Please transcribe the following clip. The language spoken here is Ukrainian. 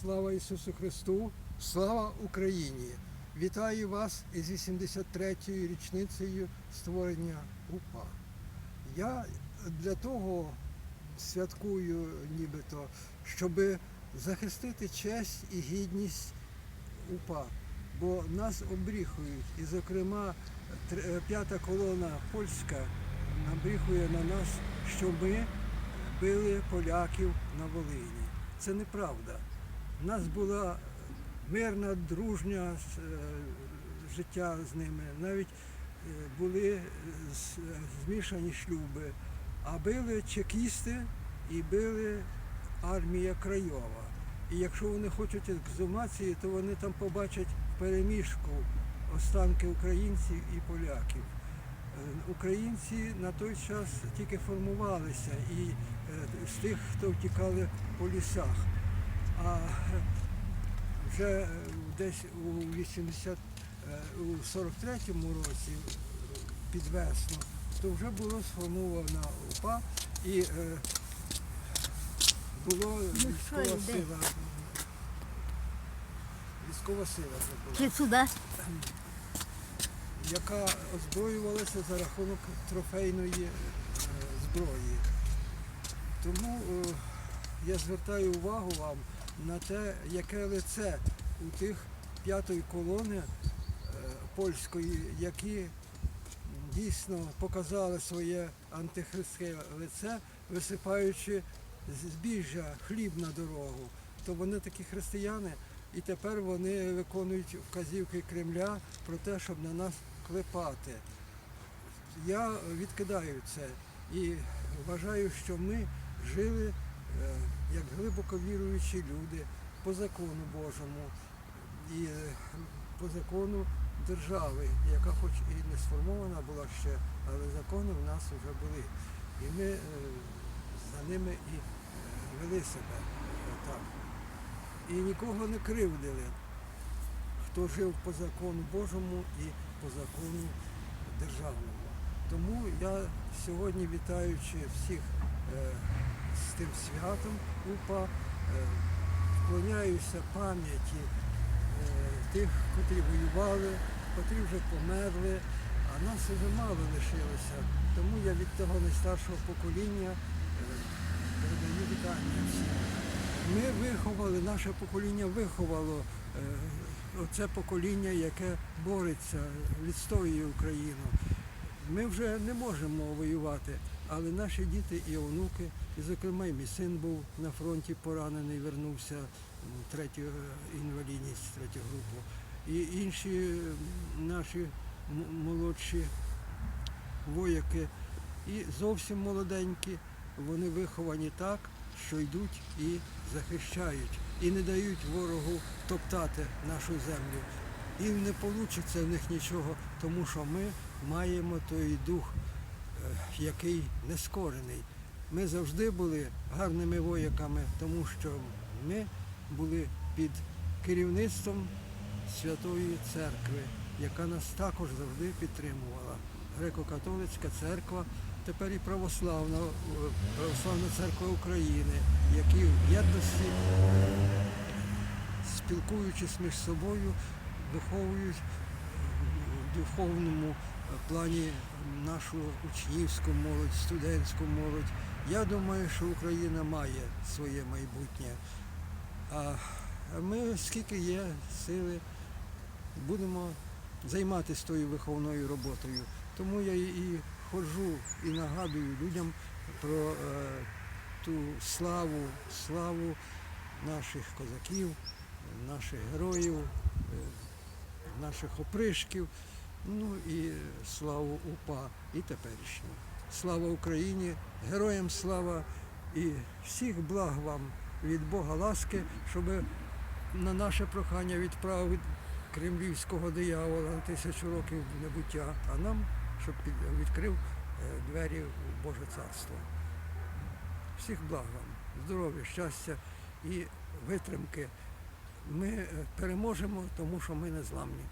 Слава Ісусу Христу! Слава Україні! Вітаю вас із 83-ю річницею створення УПА. Я для того святкую нібито, щоб захистити честь і гідність УПА, бо нас обріхують. І, зокрема, е, п'ята колона польська набріхує на нас, що ми били поляків на Волині. Це неправда. У нас була мирна, дружня е, життя з ними. Навіть е, були е, змішані шлюби. А били чекісти і били армія Крайова. І якщо вони хочуть екзумації, то вони там побачать переміжку останки українців і поляків. Українці на той час тільки формувалися і з тих, хто втікали по лісах. А вже е, десь у 80, е, у 43-му році е, під весну, то вже було сформована УПА і було військова йде? сила. Військова сила вже була яка озброювалася за рахунок трофейної зброї. Тому я звертаю увагу вам на те, яке лице у тих п'ятої колони е, польської, які дійсно показали своє антихристське лице, висипаючи збіжжя, хліб на дорогу. То вони такі християни, і тепер вони виконують вказівки Кремля про те, щоб на нас клепати. Я відкидаю це і вважаю, що ми жили е, як глибоко віруючі люди по закону Божому і е, по закону держави, яка хоч і не сформована була ще, але закони в нас вже були. І ми е, за ними і е, вели себе так. І нікого не кривдили, хто жив по закону Божому і по закону державному. Тому я сьогодні, вітаючи всіх з тим святом УПА, е, вклоняюся пам'яті е, тих, котрі воювали, котрі вже померли, а нас вже мало лишилося. Тому я від того найстаршого покоління е, передаю вітання всім. Ми виховали, наше покоління виховало е, оце покоління, яке бореться, відстоює Україну. Ми вже не можемо воювати, але наші діти і онуки, і зокрема і мій син був на фронті поранений, вернувся третю е, інвалідність, третю групу. І інші наші молодші вояки і зовсім молоденькі, вони виховані так, що йдуть і захищають, і не дають ворогу топтати нашу землю. І не вийде в них нічого, тому що ми маємо той дух, який не скорений. Ми завжди були гарними вояками, тому що ми були під керівництвом Святої Церкви, яка нас також завжди підтримувала. Греко-католицька церква, тепер і православна, православна церква України, які в єдності, спілкуючись між собою, виховують в духовному плані нашу учнівську молодь, студентську молодь. Я думаю, що Україна має своє майбутнє. А ми, скільки є сили, будемо займатися тою виховною роботою. Тому я і ходжу і нагадую людям про е, ту славу, славу наших козаків, наших героїв, е, наших опришків, ну і славу УПА і теперішню. Слава Україні, героям слава і всіх благ вам від Бога ласки, щоб на наше прохання відправив кремлівського диявола на тисячу років небуття, а нам, щоб відкрив е, двері в Боже царство. Всіх благ вам, здоров'я, щастя і витримки. Ми е, переможемо, тому що ми не зламні.